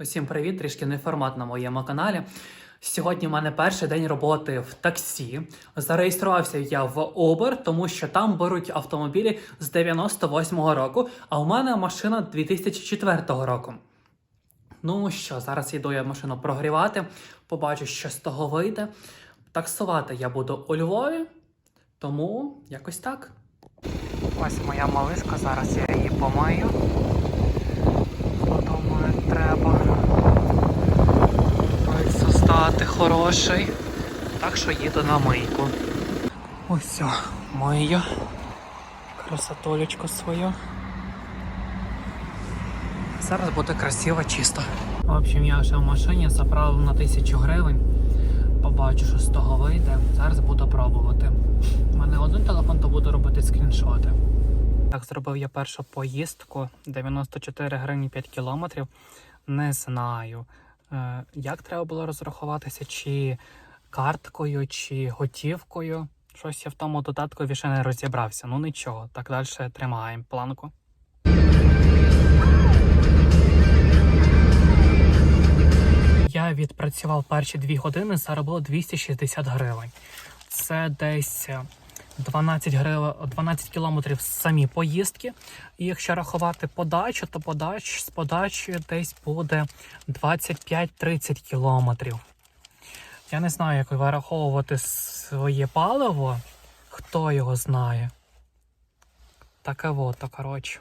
Усім привіт, трішки не формат на моєму каналі. Сьогодні в мене перший день роботи в таксі. Зареєструвався я в Uber, тому що там беруть автомобілі з 98-го року, а у мене машина 2004 року. Ну що, зараз йду я машину прогрівати, побачу, що з того вийде. Таксувати я буду у Львові, тому якось так. Ось моя малишка, зараз я її помию. Хороший. Так що їду на мийку. Ось мию. Красотолечку свою. Зараз буде красиво, чисто. В общем, я вже в машині заправив на 1000 гривень. Побачу, що з того вийде. Зараз буду пробувати. У мене один телефон, то буду робити скріншоти. Так, зробив я першу поїздку 94 гривні 5 кілометрів. Не знаю, як треба було розрахуватися, чи карткою, чи готівкою. Щось я в тому додаткові ще не розібрався. Ну нічого, так далі тримаємо планку. Я відпрацював перші дві години, заробив 260 гривень. Це десь е, 12 гривень, 12 кілометрів самі поїздки. І якщо рахувати подачу, то подач з подачі десь буде 25-30 кілометрів. Я не знаю, як вираховувати своє паливо. Хто його знає? Таке вот, коротше.